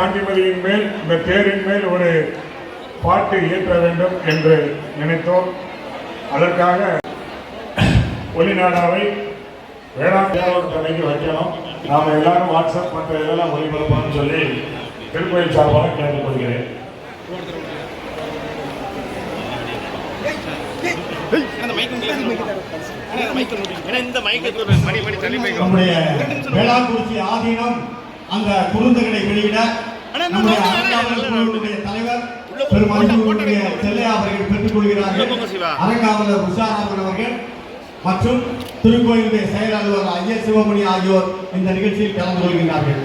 அந்த தேரின் மேல் ஒரு பாட்டு இயற்ற வேண்டும் என்று நினைத்தோம். அதற்காக ஒளிநாடாவை வேளாண் அன்னைக்கு வைக்கணும். நாம் எல்லாரும் வாட்ஸ்அப் மற்ற இதெல்லாம் ஒளிபரப்பணும்னு சொல்லி திருக்கோயில் சார்பாக கேட்டுக்கொள்கிறேன். இந்த நம்முடைய வேளாக்குறிச்சி ஆதீனம் அந்த குறுந்தகடை வெளியிட நம்முடைய அறங்காவலர் குழுவினுடைய தலைவர் பெருமதிப்புடைய செல்லையா அவர்கள் பெற்றுக் கொள்கிறார்கள். அறங்காவலர் உஷாராமன் அவர்கள் மற்றும் திருக்கோயிலுடைய செயல் அலுவலர் ஐயர் சிவமணி ஆகியோர் இந்த நிகழ்ச்சியில் கலந்து கொள்கிறார்கள்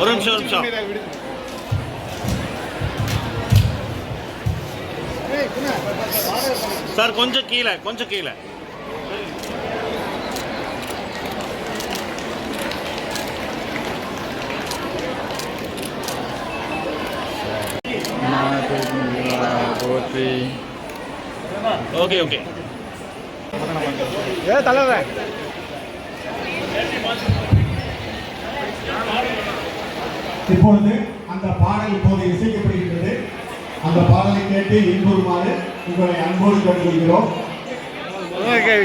ஒரு நிமிஷம் ஒரு நிமிஷம். சார் கொஞ்சம் கீழே கொஞ்சம் கீழே. ஓகே. ஓகே இப்பொழுது அந்த பாடல் இப்போது இசைக்கப்படுகின்றது. அந்த பாடலை கேட்டு இன்புறுமாறு உங்களை அன்போடு கேட்டுக்கொள்கிறோம்.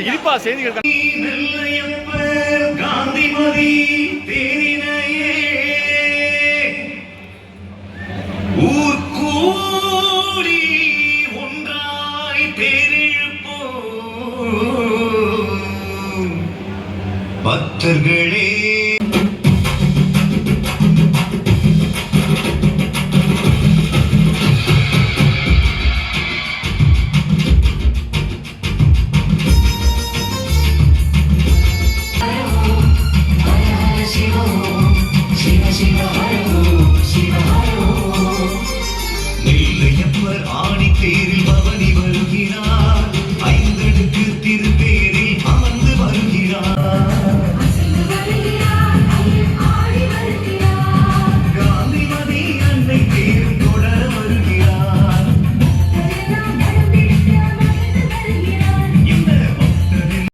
இருப்பா செய்திகள் பக்தர்களே.